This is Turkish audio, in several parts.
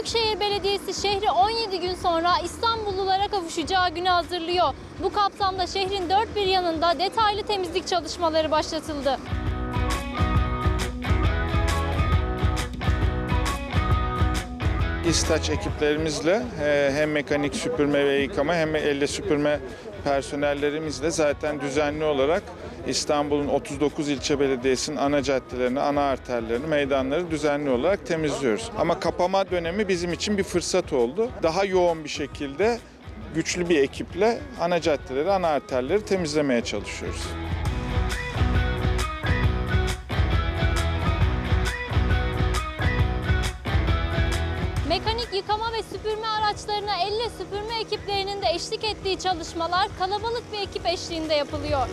Büyükşehir Belediyesi şehri 17 gün sonra İstanbullulara kavuşacağı günü hazırlıyor. Bu kapsamda şehrin dört bir yanında detaylı temizlik çalışmaları başlatıldı. İstaç ekiplerimizle e, hem mekanik süpürme ve yıkama hem elle süpürme personellerimizle zaten düzenli olarak İstanbul'un 39 ilçe belediyesinin ana caddelerini, ana arterlerini, meydanları düzenli olarak temizliyoruz. Ama kapama dönemi bizim için bir fırsat oldu. Daha yoğun bir şekilde güçlü bir ekiple ana caddeleri, ana arterleri temizlemeye çalışıyoruz. Mekanik yıkama ve süpürme araçlarına elle süpürme ekiplerinin de eşlik ettiği çalışmalar kalabalık bir ekip eşliğinde yapılıyor.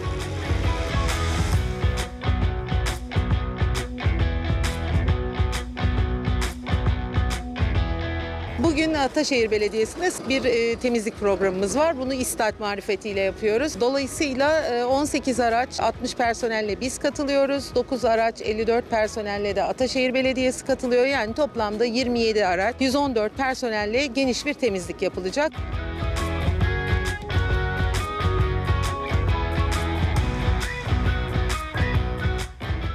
Bugün Ataşehir Belediyesi'nde bir e, temizlik programımız var. Bunu İstat marifetiyle yapıyoruz. Dolayısıyla e, 18 araç, 60 personelle biz katılıyoruz. 9 araç, 54 personelle de Ataşehir Belediyesi katılıyor. Yani toplamda 27 araç, 114 personelle geniş bir temizlik yapılacak.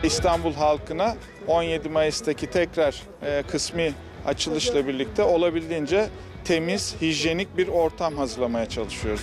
İstanbul halkına 17 Mayıs'taki tekrar e, kısmi açılışla birlikte olabildiğince temiz, hijyenik bir ortam hazırlamaya çalışıyoruz.